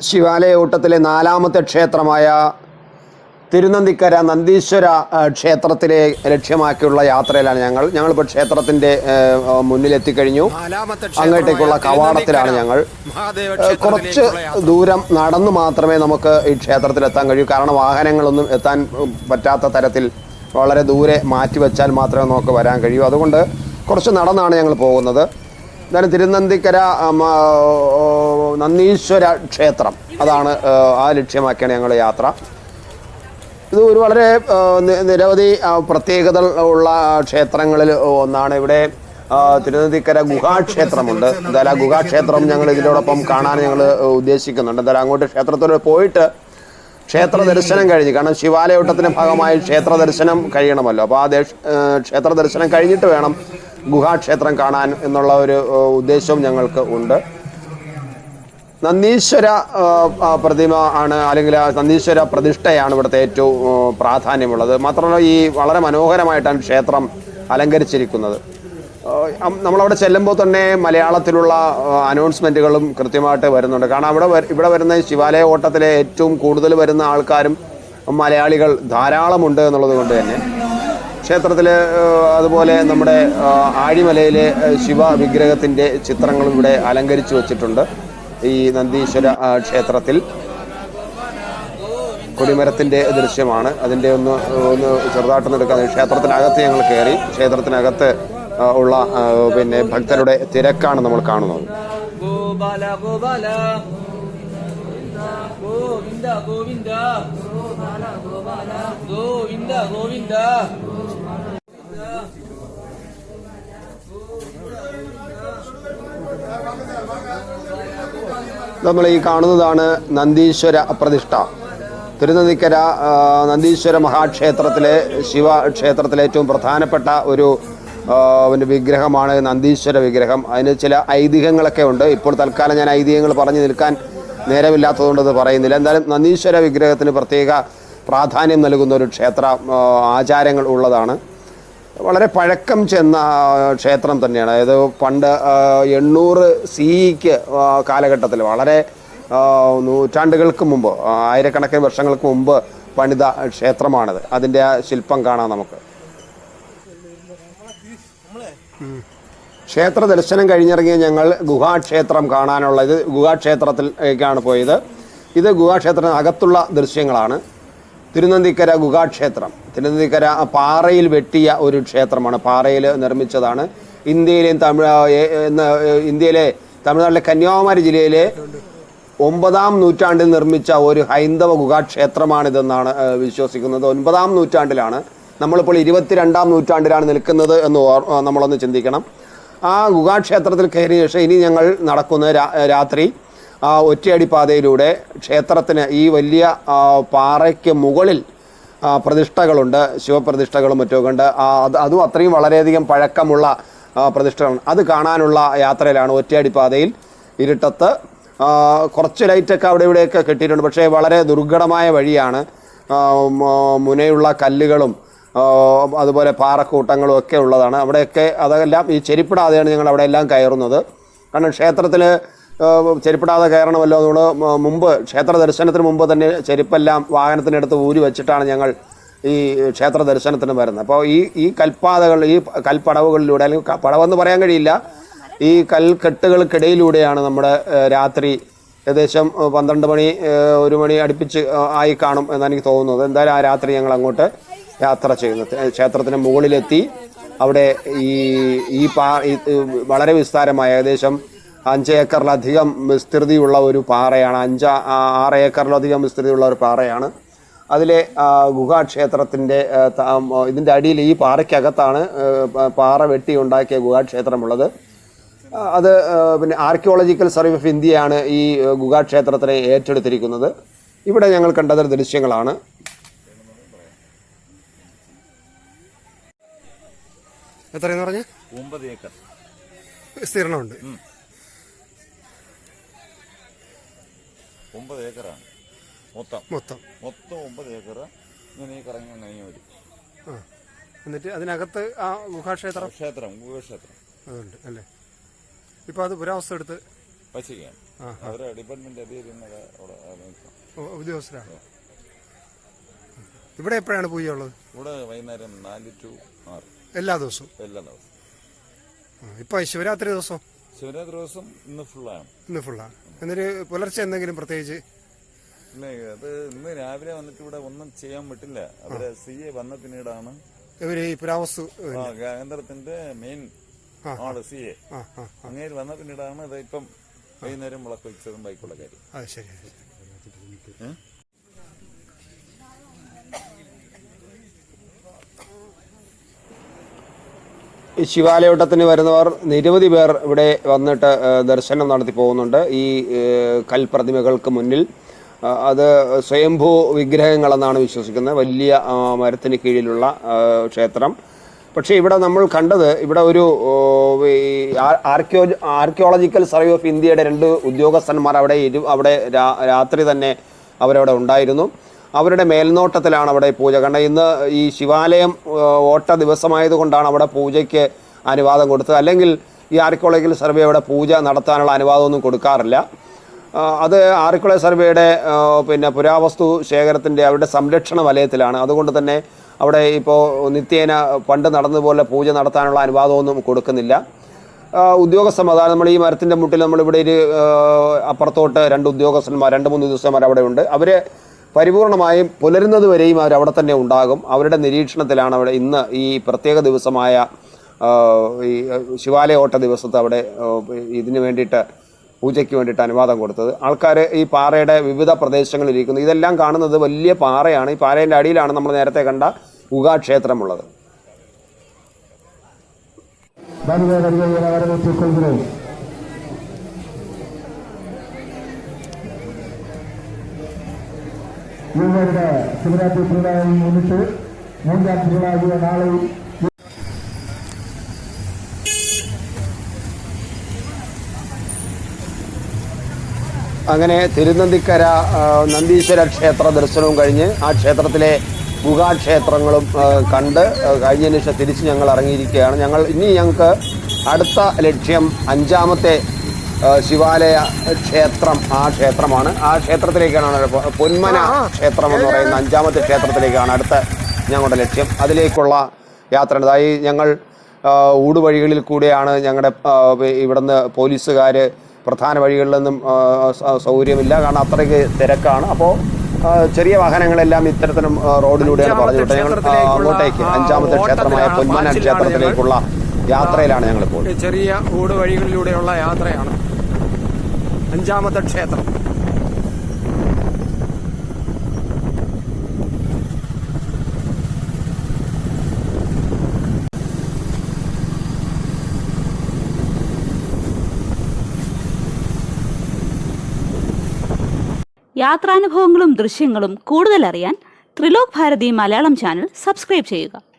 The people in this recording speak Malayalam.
ശിവാലയ നാലാമത്തെ ക്ഷേത്രമായ തിരുനന്ദിക്കര നന്ദീശ്വര ക്ഷേത്രത്തിലെ ലക്ഷ്യമാക്കിയുള്ള യാത്രയിലാണ് ഞങ്ങൾ. ഞങ്ങളിപ്പോൾ ക്ഷേത്രത്തിന്റെ മുന്നിലെത്തിക്കഴിഞ്ഞു. അങ്ങോട്ടേക്കുള്ള കവാടത്തിലാണ് ഞങ്ങൾ. കുറച്ച് ദൂരം നടന്നു മാത്രമേ നമുക്ക് ഈ ക്ഷേത്രത്തിൽ എത്താൻ കഴിയൂ. കാരണം വാഹനങ്ങളൊന്നും എത്താൻ പറ്റാത്ത തരത്തിൽ വളരെ ദൂരെ മാറ്റി വെച്ചാൽ മാത്രമേ നമുക്ക് വരാൻ കഴിയൂ. അതുകൊണ്ട് കുറച്ച് നടന്നാണ് ഞങ്ങൾ പോകുന്നത്. എന്തായാലും തിരുനന്ദിക്കര നന്ദീശ്വര ക്ഷേത്രം. അതാണ് ആ ലക്ഷ്യമാക്കിയാണ് ഞങ്ങളുടെ യാത്ര. ഇത് ഒരു വളരെ നിരവധി പ്രത്യേകത ഉള്ള ക്ഷേത്രങ്ങളിൽ ഒന്നാണ്. ഇവിടെ തിരുനന്ദിക്കര ഗുഹാക്ഷേത്രമുണ്ട്. എന്തായാലും ആ ഗുഹാക്ഷേത്രം ഞങ്ങൾ ഇതിനോടൊപ്പം കാണാൻ ഞങ്ങൾ ഉദ്ദേശിക്കുന്നുണ്ട്. എന്തായാലും അങ്ങോട്ട് ക്ഷേത്രത്തിൽ പോയിട്ട് ക്ഷേത്ര ദർശനം കഴിഞ്ഞ്. കാരണം ശിവാലയോട്ടത്തിന്റെ ഭാഗമായി ക്ഷേത്ര ദർശനം കഴിയണമല്ലോ. അപ്പോൾ ആ ക്ഷേത്ര ദർശനം കഴിഞ്ഞിട്ട് വേണം ഗുഹാക്ഷേത്രം കാണാൻ എന്നുള്ള ഒരു ഉദ്ദേശവും ഞങ്ങൾക്ക് ഉണ്ട്. നന്ദീശ്വര പ്രതിമ ആണ് അല്ലെങ്കിൽ ആ നന്ദീശ്വര പ്രതിഷ്ഠയാണ് ഇവിടുത്തെ ഏറ്റവും പ്രാധാന്യമുള്ളത്. മാത്രമല്ല ഈ വളരെ മനോഹരമായിട്ടാണ് ക്ഷേത്രം അലങ്കരിച്ചിരിക്കുന്നത്. നമ്മളവിടെ ചെല്ലുമ്പോൾ തന്നെ മലയാളത്തിലുള്ള അനൗൺസ്മെന്റുകളും കൃത്യമായിട്ട് വരുന്നുണ്ട്. കാരണം അവിടെ ഇവിടെ വരുന്ന ശിവാലയ ഓട്ടത്തിലെ ഏറ്റവും കൂടുതൽ വരുന്ന ആൾക്കാരും മലയാളികൾ ധാരാളമുണ്ട് എന്നുള്ളത് കൊണ്ട് തന്നെ. ക്ഷേത്രത്തിൽ അതുപോലെ നമ്മുടെ ആഴിമലയിലെ ശിവ വിഗ്രഹത്തിന്റെ ചിത്രങ്ങളും ഇവിടെ അലങ്കരിച്ചു വച്ചിട്ടുണ്ട് ഈ നന്ദീശ്വര ക്ഷേത്രത്തിൽ. കൊടിമരത്തിന്റെ ദൃശ്യമാണ്. അതിന്റെ ഒന്ന് ഒന്ന് ചെറുതായിട്ടൊന്ന് എടുക്കാൻ ക്ഷേത്രത്തിനകത്ത് ഞങ്ങൾ കയറി. ക്ഷേത്രത്തിനകത്ത് ഉള്ള പിന്നെ ഭക്തരുടെ തിരക്കാണ് നമ്മൾ കാണുന്നത്. ഗോപാല ഗോപാല. ഗോവിന്ദ ഗോവിന്ദ. ഗോവിന്ദ ഗോവിന്ദ. നമ്മൾ ഈ കാണുന്നതാണ് നന്ദീശ്വര പ്രതിഷ്ഠ തിരുനന്ദിക്കര നന്ദീശ്വര മഹാക്ഷേത്രത്തിലെ ശിവ ക്ഷേത്രത്തിലെ ഏറ്റവും പ്രധാനപ്പെട്ട ഒരു ഒരു വിഗ്രഹമാണ് നന്ദീശ്വര വിഗ്രഹം. അതിന് ചില ഐതിഹ്യങ്ങളൊക്കെ ഉണ്ട്. ഇപ്പോൾ തൽക്കാലം ഞാൻ ഐതിഹ്യങ്ങൾ പറഞ്ഞു നിൽക്കാൻ നേരമില്ലാത്തതുകൊണ്ട് അത് പറയുന്നില്ല. എന്തായാലും നന്ദീശ്വര വിഗ്രഹത്തിന് പ്രത്യേക പ്രാധാന്യം നൽകുന്ന ഒരു ക്ഷേത്ര ആചാരങ്ങൾ ഉള്ളതാണ്. വളരെ പഴക്കം ചെന്ന ക്ഷേത്രം തന്നെയാണ്. അതായത് പണ്ട് എണ്ണൂറ് സിക്ക് കാലഘട്ടത്തിൽ വളരെ നൂറ്റാണ്ടുകൾക്ക് മുമ്പ് ആയിരക്കണക്കിന് വർഷങ്ങൾക്ക് മുമ്പ് പണിത ക്ഷേത്രമാണത്. അതിന്റെ ആ ശില്പം കാണാം നമുക്ക്. ക്ഷേത്ര ദർശനം കഴിഞ്ഞിറങ്ങിയ ഞങ്ങൾ ഗുഹാക്ഷേത്രം കാണാനുള്ള ഇത് ഗുഹാക്ഷേത്രത്തിലേക്കാണ് പോയത്. ഇത് ഗുഹാക്ഷേത്രത്തിന് അകത്തുള്ള ദൃശ്യങ്ങളാണ്. തിരുനന്ദിക്കര ഗുഹാക്ഷേത്രം തിരുനന്ദിക്കര പാറയിൽ വെട്ടിയ ഒരു ക്ഷേത്രമാണ്. പാറയിൽ നിർമ്മിച്ചതാണ്. ഇന്ത്യയിലെയും തമിഴ് ഇന്ത്യയിലെ തമിഴ്നാട്ടിലെ കന്യാകുമാരി ജില്ലയിലെ ഒമ്പതാം നൂറ്റാണ്ടിൽ നിർമ്മിച്ച ഒരു ഹൈന്ദവ ഗുഹാക്ഷേത്രമാണിതെന്നാണ് വിശ്വസിക്കുന്നത്. ഒൻപതാം നൂറ്റാണ്ടിലാണ് നമ്മളിപ്പോൾ ഇരുപത്തിരണ്ടാം നൂറ്റാണ്ടിലാണ് നിൽക്കുന്നത് എന്ന് നമ്മളൊന്ന് ചിന്തിക്കണം. ആ ഗുഹാക്ഷേത്രത്തിൽ കയറിയ ശേഷം ഇനി ഞങ്ങൾ നടക്കുന്ന രാത്രി ആ ഒറ്റയടി പാതയിലൂടെ ക്ഷേത്രത്തിന് ഈ വലിയ പാറയ്ക്ക് മുകളിൽ പ്രതിഷ്ഠകളുണ്ട്. ശിവപ്രതിഷ്ഠകളും ആ, അത് അതും അത്രയും വളരെയധികം പഴക്കമുള്ള പ്രതിഷ്ഠകളാണ്. അത് കാണാനുള്ള യാത്രയിലാണ് ഒറ്റയടി പാതയിൽ ഇരുട്ടത്ത് കുറച്ച് ലൈറ്റൊക്കെ അവിടെ ഇവിടെയൊക്കെ കിട്ടിയിട്ടുണ്ട്. പക്ഷേ വളരെ ദുർഘടമായ വഴിയാണ് മുനയുള്ള കല്ലുകളും അതുപോലെ പാറക്കൂട്ടങ്ങളും ഒക്കെ ഉള്ളതാണ്. അവിടെയൊക്കെ അതെല്ലാം ഈ ചെരിപ്പിടാതെയാണ് ഞങ്ങൾ അവിടെ എല്ലാം കയറുന്നത്. കാരണം ക്ഷേത്രത്തിൽ ചെരുപ്പിടാതെ കയറണമല്ലോ. അതുകൊണ്ട് മുമ്പ് ക്ഷേത്ര ദർശനത്തിന് മുമ്പ് തന്നെ ചെരുപ്പെല്ലാം വാഹനത്തിനടുത്ത് ഊരി വെച്ചിട്ടാണ് ഞങ്ങൾ ഈ ക്ഷേത്ര ദർശനത്തിന് വരുന്നത്. അപ്പോൾ ഈ ഈ കൽപ്പാതകൾ ഈ കൽപ്പടവുകളിലൂടെ അല്ലെങ്കിൽ പടവെന്ന് പറയാൻ കഴിയില്ല. ഈ കൽക്കെട്ടുകൾക്കിടയിലൂടെയാണ് നമ്മുടെ രാത്രി ഏകദേശം പന്ത്രണ്ട് മണി ഒരു മണി അടുപ്പിച്ച് ആയി കാണും എന്നാണ് എനിക്ക് തോന്നുന്നത്. എന്തായാലും ആ രാത്രി ഞങ്ങൾ അങ്ങോട്ട് യാത്ര ചെയ്യുന്നത്. ക്ഷേത്രത്തിന് മുകളിലെത്തി അവിടെ ഈ ഈ പാ വളരെ വിസ്താരമായ ഏകദേശം അഞ്ച് ഏക്കറിലധികം വിസ്തൃതിയുള്ള ഒരു പാറയാണ്. അഞ്ച് ആറ് ഏക്കറിലധികം വിസ്തൃതിയുള്ള ഒരു പാറയാണ്. അതിലെ ഗുഹാക്ഷേത്രത്തിന്റെ ഇതിന്റെ അടിയിൽ ഈ പാറയ്ക്കകത്താണ് പാറ വെട്ടി ഉണ്ടാക്കിയ ഗുഹാക്ഷേത്രമുള്ളത് അത് പിന്നെ ആർക്കിയോളജിക്കൽ സർവേ ഓഫ് ഇന്ത്യയാണ് ഈ ഗുഹാക്ഷേത്രത്തിനെ ഏറ്റെടുത്തിരിക്കുന്നത്. ഇവിടെ ഞങ്ങൾ കണ്ടത് ദൃശ്യങ്ങളാണ്. എത്രയെന്ന് പറഞ്ഞ? ഒമ്പത് ഏക്കർ. വിസ്തീർണമുണ്ട് ഒമ്പത് ഏക്കറാണ്. മൊത്തം. മൊത്തം. മൊത്തം ഒമ്പത് ഏക്കർ ഇങ്ങനെ കറങ്ങി വരും ആ. എന്നിട്ട് അതിനകത്ത് ആ ഗുഹാക്ഷേത്രം? ക്ഷേത്രം ഗുഹക്ഷേത്രം. അതുണ്ട് അല്ലേ? ഇപ്പൊ അത് പുരാവസ്ഥ എടുത്ത് പശിക്കാണ് അവരെ ഡിപ്പാർട്ട്മെന്റ് അവിടെ. ഉദ്യോഗസ്ഥരാണ് ഇവിടെ എപ്പോഴാണ് പൂജ ഉള്ളത്? ഇവിടെ വൈകുന്നേരം നാല് ടു ആറ്. എല്ലാ ദിവസവും. എല്ലാ ദിവസവും. ഇപ്പൊ ശിവരാത്രി ദിവസം ശിവരാത്രി ദിവസം ഇന്ന് ഫുള്ളാണ് ഇന്ന് ഫുള്ളാണ് എന്നിട്ട് പുലർച്ചെ എന്തെങ്കിലും പ്രത്യേകിച്ച്? ഇല്ല അത് ഇന്ന് രാവിലെ വന്നിട്ട് ഇവിടെ ഒന്നും ചെയ്യാൻ പറ്റില്ല. അവരെ സി എ വന്ന പിന്നീടാണ്. ഇവർ ഈ പുരാവസ്തു ആ, കേന്ദ്രത്തിന്റെ മെയിൻ ആൾ സി എ. അങ്ങേര് വന്ന പിന്നീടാണ് ഇത് ഇപ്പം വൈകുന്നേരം വിളക്ക് വെച്ചതും ബൈക്കുള്ള കാര്യം അത് ശരി ശരി. ശിവാലയോട്ടത്തിന് വരുന്നവർ നിരവധി പേർ ഇവിടെ വന്നിട്ട് ദർശനം നടത്തി പോകുന്നുണ്ട്. ഈ കൽപ്രതിമകൾക്ക് മുന്നിൽ. അത് സ്വയംഭൂ വിഗ്രഹങ്ങളെന്നാണ് വിശ്വസിക്കുന്നത്. വലിയ മരത്തിന് കീഴിലുള്ള ക്ഷേത്രം. പക്ഷേ ഇവിടെ നമ്മൾ കണ്ടത് ഇവിടെ ഒരു ആർക്കിയോ ആർക്കിയോളജിക്കൽ സർവേ ഓഫ് ഇന്ത്യയുടെ രണ്ട് ഉദ്യോഗസ്ഥന്മാർ അവിടെ ഇരു അവിടെ രാത്രി തന്നെ അവരവിടെ ഉണ്ടായിരുന്നു. അവരുടെ മേൽനോട്ടത്തിലാണ് അവിടെ പൂജ. കാരണം ഇന്ന് ഈ ശിവാലയം ഓട്ട ദിവസമായതുകൊണ്ടാണ് അവിടെ പൂജയ്ക്ക് അനുവാദം കൊടുത്തത്. അല്ലെങ്കിൽ ഈ ആർക്കിയോളജിക്കൽ സർവേ അവിടെ പൂജ നടത്താനുള്ള അനുവാദമൊന്നും കൊടുക്കാറില്ല. അത് ആർക്കിയോളജി സർവേയുടെ പിന്നെ പുരാവസ്തു ശേഖരത്തിന്റെ അവരുടെ സംരക്ഷണ വലയത്തിലാണ്. അതുകൊണ്ട് തന്നെ അവിടെ ഇപ്പോൾ നിത്യേന പണ്ട് നടന്നതുപോലെ പൂജ നടത്താനുള്ള അനുവാദമൊന്നും കൊടുക്കുന്നില്ല. ഉദ്യോഗസ്ഥന്മാർ അതായത് നമ്മൾ ഈ മരത്തിന്റെ മുട്ടിൽ നമ്മളിവിടെ ഒരു അപ്പുറത്തോട്ട് രണ്ട് ഉദ്യോഗസ്ഥന്മാർ രണ്ട് മൂന്ന് ഉദ്യോഗസ്ഥന്മാർ അവിടെ ഉണ്ട്. അവർ പരിപൂർണമായും പുലരുന്നത് വരെയും അവർ അവിടെ തന്നെ ഉണ്ടാകും. അവരുടെ നിരീക്ഷണത്തിലാണ് അവിടെ ഇന്ന് ഈ പ്രത്യേക ദിവസമായ ഈ ശിവാലയോട്ട ദിവസത്തെ അവിടെ ഇതിനു വേണ്ടിയിട്ട് പൂജയ്ക്ക് വേണ്ടിയിട്ട് അനുവാദം കൊടുത്തത്. ആൾക്കാർ ഈ പാറയുടെ വിവിധ പ്രദേശങ്ങളിൽ ഇരിക്കുന്നു. ഇതെല്ലാം കാണുന്നത് വലിയ പാറയാണ്. ഈ പാറയുടെ അടിയിലാണ് നമ്മൾ നേരത്തെ കണ്ട ഉഗാ ക്ഷേത്രമുള്ളത് வருக என வரவேற்றுக் கொள்கிறோம் இவ்வருட சிவராத்திரி திருவிழாவை முன்னிட்டு மூன்றாம் திருவிழாகிய நாளை അങ്ങനെ തിരുനന്ദിക്കര ആ, നന്ദീശ്വര ക്ഷേത്ര ദർശനവും കഴിഞ്ഞ് ആ ക്ഷേത്രത്തിലെ ഗുഹാക്ഷേത്രങ്ങളും ആ, കണ്ട് ആ, കഴിഞ്ഞതിന് ശേഷം തിരിച്ച് ഞങ്ങൾ ഇറങ്ങിയിരിക്കുകയാണ് ഞങ്ങൾ ഇനി ഞങ്ങൾക്ക് അടുത്ത ലക്ഷ്യം അഞ്ചാമത്തെ ആ, ശിവാലയ ക്ഷേത്രം ആ ക്ഷേത്രമാണ്. ആ ക്ഷേത്രത്തിലേക്കാണ് പൊന്മന ക്ഷേത്രം എന്ന് പറയുന്ന അഞ്ചാമത്തെ ക്ഷേത്രത്തിലേക്കാണ് അടുത്ത ഞങ്ങളുടെ ലക്ഷ്യം. അതിലേക്കുള്ള യാത്ര അതായി ഞങ്ങൾ ഊടുവഴികളിൽ കൂടെയാണ് ഞങ്ങളുടെ ഇവിടുന്ന് പോലീസുകാർ പ്രധാന വഴികളിൽ നിന്നും സൗകര്യമില്ല. കാരണം അത്രയ്ക്ക് തിരക്കാണ്. അപ്പോൾ ചെറിയ വാഹനങ്ങളെല്ലാം ഇത്തരത്തിലും റോഡിലൂടെയാണ് പറഞ്ഞു വിട്ടത് ഞങ്ങൾ അങ്ങോട്ടേക്ക് അഞ്ചാമത്തെ ക്ഷേത്രമായ പൊന്മന ക്ഷേത്രത്തിലേക്കുള്ള യാത്രയിലാണ് ഞങ്ങൾ ഇപ്പോൾ ചെറിയ ഊട് വഴികളിലൂടെയുള്ള യാത്രയാണ്. അഞ്ചാമത്തെ ക്ഷേത്രം. യാത്രാനുഭവങ്ങളും ദൃശ്യങ്ങളും കൂടുതലറിയാൻ ത്രിലോക് ഭാരതി മലയാളം ചാനൽ സബ്സ്ക്രൈബ് ചെയ്യുക.